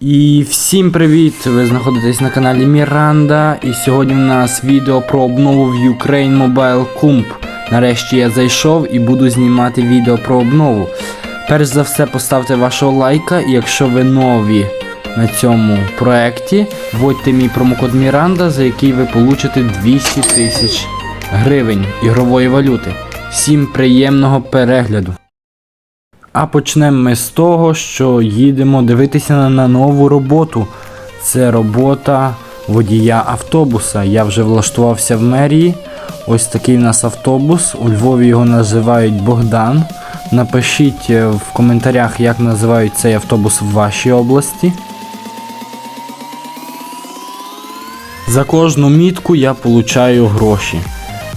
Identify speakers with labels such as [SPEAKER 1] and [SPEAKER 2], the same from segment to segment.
[SPEAKER 1] І всім привіт! Ви знаходитесь на каналі Міранда. І сьогодні в нас відео про обнову в Ukraine Mobile Comp. Нарешті я зайшов і буду знімати відео про обнову. Перш за все, поставте вашого лайка, і якщо ви нові на цьому проекті, вводьте мій промокод Міранда, за який ви получите 200 тисяч гривень ігрової валюти. Всім приємного перегляду! А почнемо ми з того, що їдемо дивитися на, нову роботу. Це робота водія автобуса. Я вже влаштувався в мерії. Ось такий у нас автобус. У Львові його називають Богдан. Напишіть е, в коментарях, як називають цей автобус в вашій області. За кожну мітку я получаю гроші.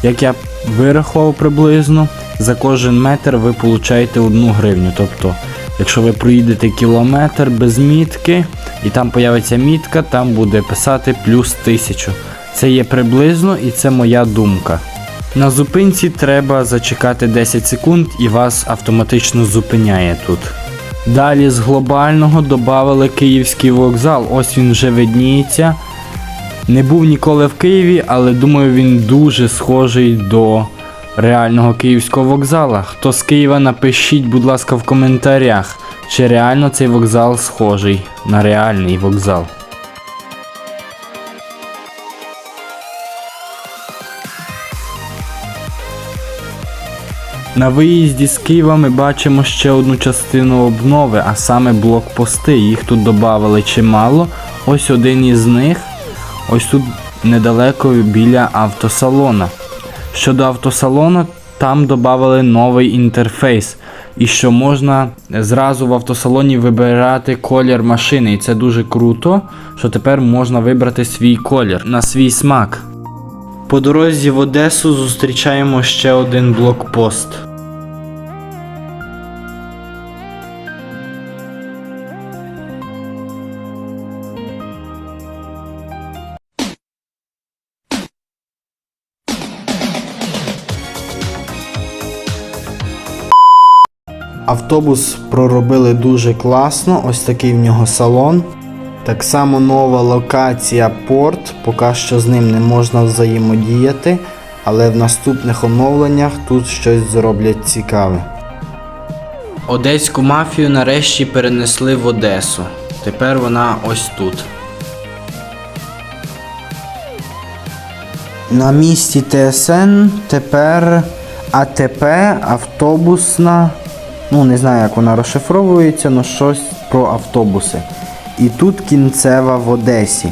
[SPEAKER 1] Як я вирахував приблизно, за кожен метр ви получаєте одну гривню. Тобто, якщо ви проїдете кілометр без мітки, і там появиться мітка, там буде писати плюс тисячу. Це є приблизно і це моя думка. На зупинці треба зачекати 10 секунд і вас автоматично зупиняє тут. Далі з глобального додали київський вокзал. Ось він вже видніється. Не був ніколи в Києві, але думаю, він дуже схожий до реального київського вокзала. Хто з Києва, напишіть, будь ласка, в коментарях, чи реально цей вокзал схожий на реальний вокзал. На виїзді з Києва ми бачимо ще одну частину обнови, а саме блокпости. Їх тут додали чимало. Ось один із них. Ось тут недалеко біля автосалона. Щодо автосалону, там додали новий інтерфейс. І що можна зразу в автосалоні вибирати колір машини. І це дуже круто, що тепер можна вибрати свій колір на свій смак. По дорозі в Одесу зустрічаємо ще один блокпост. Автобус проробили дуже класно, ось такий в нього салон. Так само нова локація порт, поки що з ним не можна взаємодіяти, але в наступних оновленнях тут щось зроблять цікаве. Одеську мафію нарешті перенесли в Одесу. Тепер вона ось тут. На місці ТСН тепер АТП автобусна. Ну, не знаю, як вона розшифровується, але щось про автобуси. І тут кінцева в Одесі.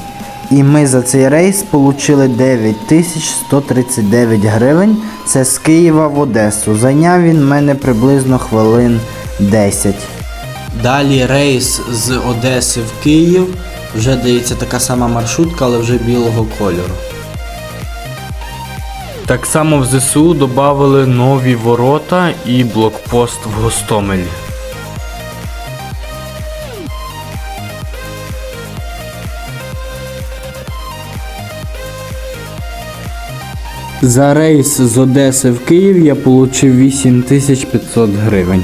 [SPEAKER 1] І ми за цей рейс отримали 9139 гривень. Це з Києва в Одесу. Зайняв він мене приблизно хвилин 10. Далі рейс з Одеси в Київ. Вже дається така сама маршрутка, але вже білого кольору. Так само в ЗСУ додали нові ворота і блокпост в Гостомелі. За рейс з Одеси в Київ я отримав 8500 гривень.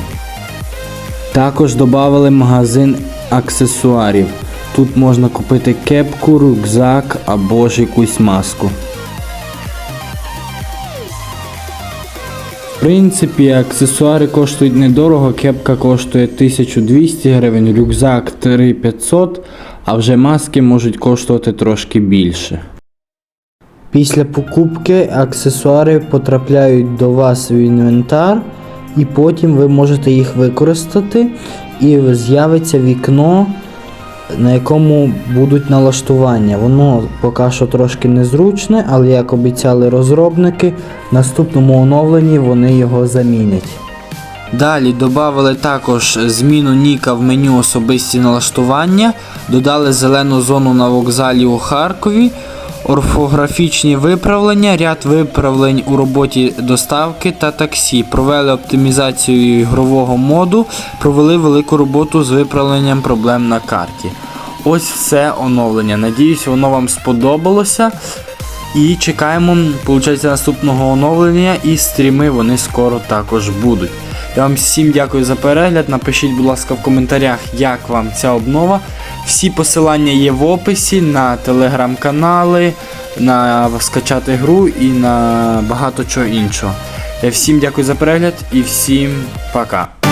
[SPEAKER 1] Також додали магазин аксесуарів. Тут можна купити кепку, рюкзак або ж якусь маску. Принципі, аксесуари коштують недорого, кепка коштує 1200 гривень, рюкзак 3500, а вже маски можуть коштувати трошки більше. Після покупки аксесуари потрапляють до вас в інвентар, і потім ви можете їх використати, і з'явиться вікно, на якому будуть налаштування. Воно поки що трошки незручне, але як обіцяли розробники, в наступному оновленні вони його замінять. Далі додали також зміну Ніка в меню особисті налаштування, додали зелену зону на вокзалі у Харкові, орфографічні виправлення, ряд виправлень у роботі доставки та таксі, провели оптимізацію ігрового моду, провели велику роботу з виправленням проблем на карті. Ось все оновлення. Надіюсь, воно вам сподобалося. І чекаємо, виходить, наступного оновлення і стріми вони скоро також будуть. Я вам всім дякую за перегляд. Напишіть, будь ласка, в коментарях, як вам ця обнова. Всі посилання є в описі на телеграм-канали, на скачати гру і на багато чого іншого. Я Всім дякую за перегляд і всім пока.